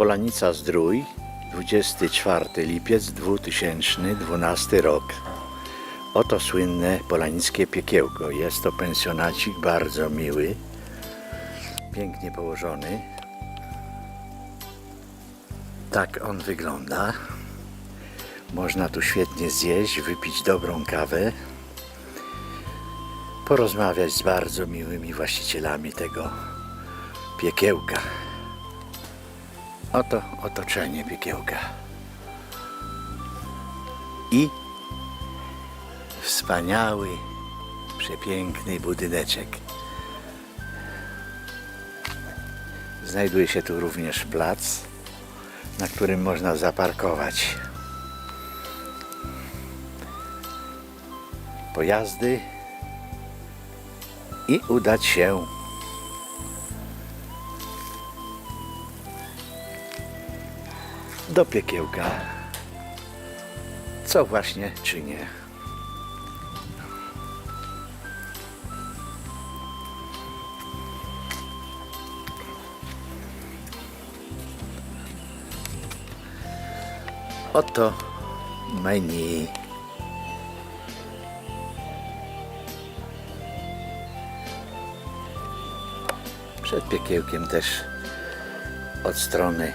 Polanica Zdrój, 24 lipiec 2012 rok. Oto słynne polanickie piekiełko. Jest to pensjonacik bardzo miły, pięknie położony. Tak on wygląda. Można tu świetnie zjeść, wypić dobrą kawę, porozmawiać z bardzo miłymi właścicielami tego piekiełka. Oto otoczenie piekiełka. I wspaniały, przepiękny budyneczek. Znajduje się tu również plac, na którym można zaparkować pojazdy i udać się do piekiełka, co właśnie czynię. Oto menu. Przed piekiełkiem też od strony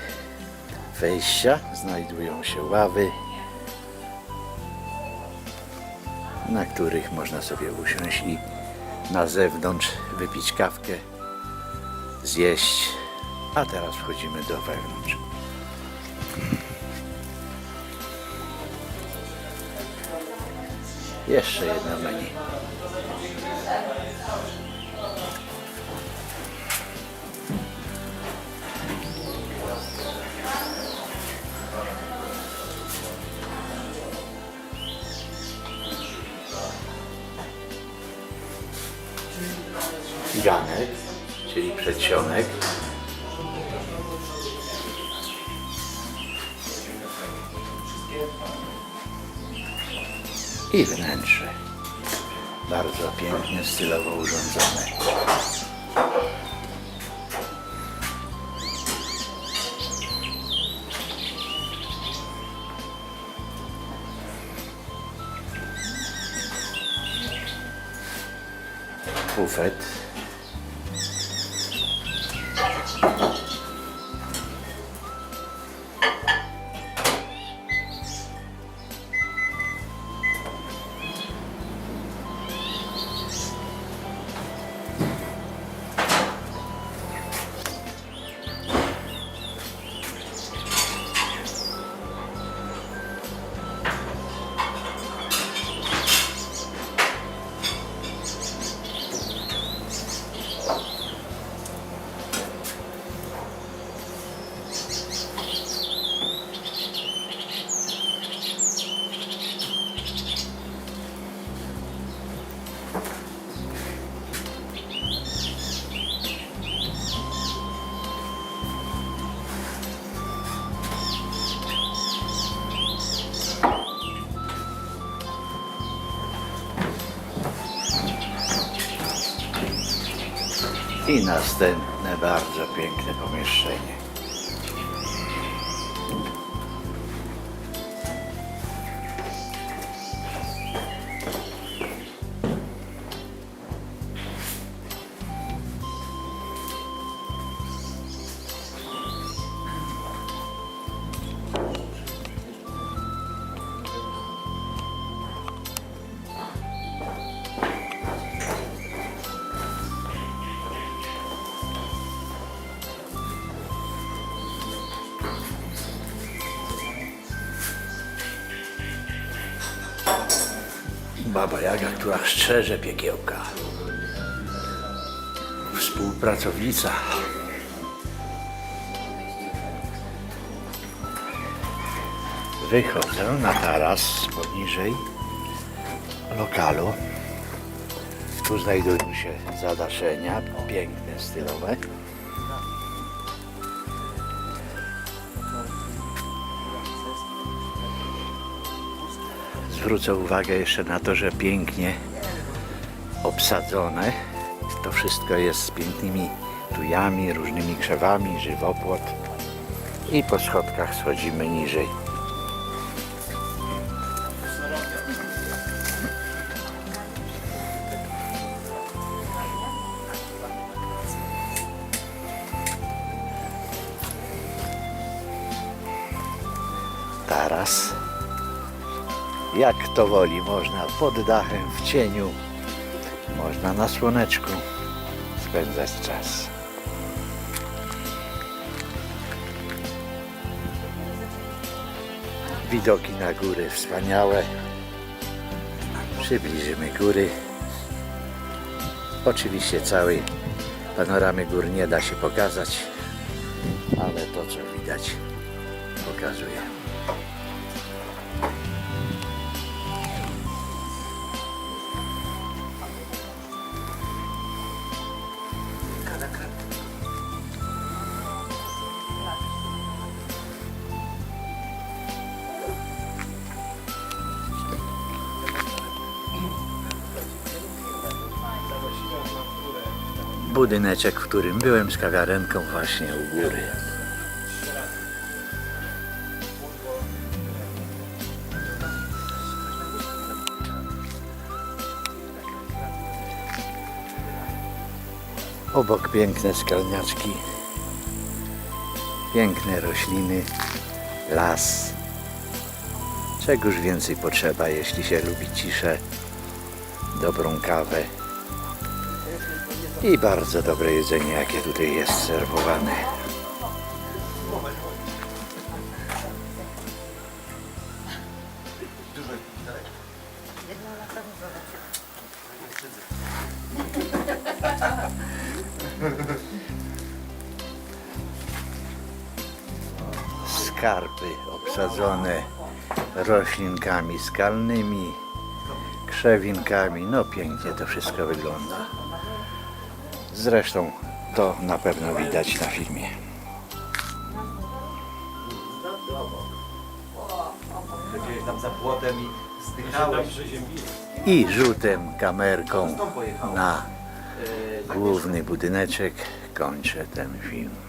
wejścia znajdują się ławy, na których można sobie usiąść i na zewnątrz wypić kawkę, zjeść. A teraz wchodzimy do wewnątrz. Jeszcze jedno menu. Ganek, czyli przedsionek. I wnętrze. Bardzo pięknie, stylowo urządzone. Bufet. I następne bardzo piękne pomieszczenie. Baba Jaga, która szczerze piekiełka. Współpracownica. Wychodzę na taras poniżej lokalu. Tu znajdują się zadaszenia, piękne, stylowe. Zwrócę uwagę jeszcze na to, że pięknie obsadzone. To wszystko jest z pięknymi tujami, różnymi krzewami, żywopłot. I po schodkach schodzimy niżej. Taras. Jak to woli, można pod dachem, w cieniu, można na słoneczku spędzać czas. Widoki na góry wspaniałe. Przybliżymy góry. Oczywiście całej panoramy gór nie da się pokazać, ale to co widać pokazuje. Budyneczek, w którym byłem z kawiarenką właśnie u góry. Obok piękne skalniaczki, piękne rośliny, las. Czegoż więcej potrzeba, jeśli się lubi ciszę, dobrą kawę i bardzo dobre jedzenie, jakie tutaj jest serwowane. Skarpy obsadzone roślinkami skalnymi, krzewinkami. No pięknie to wszystko wygląda. Zresztą to na pewno widać na filmie. I. I rzutem kamerką na główny budyneczek kończę ten film.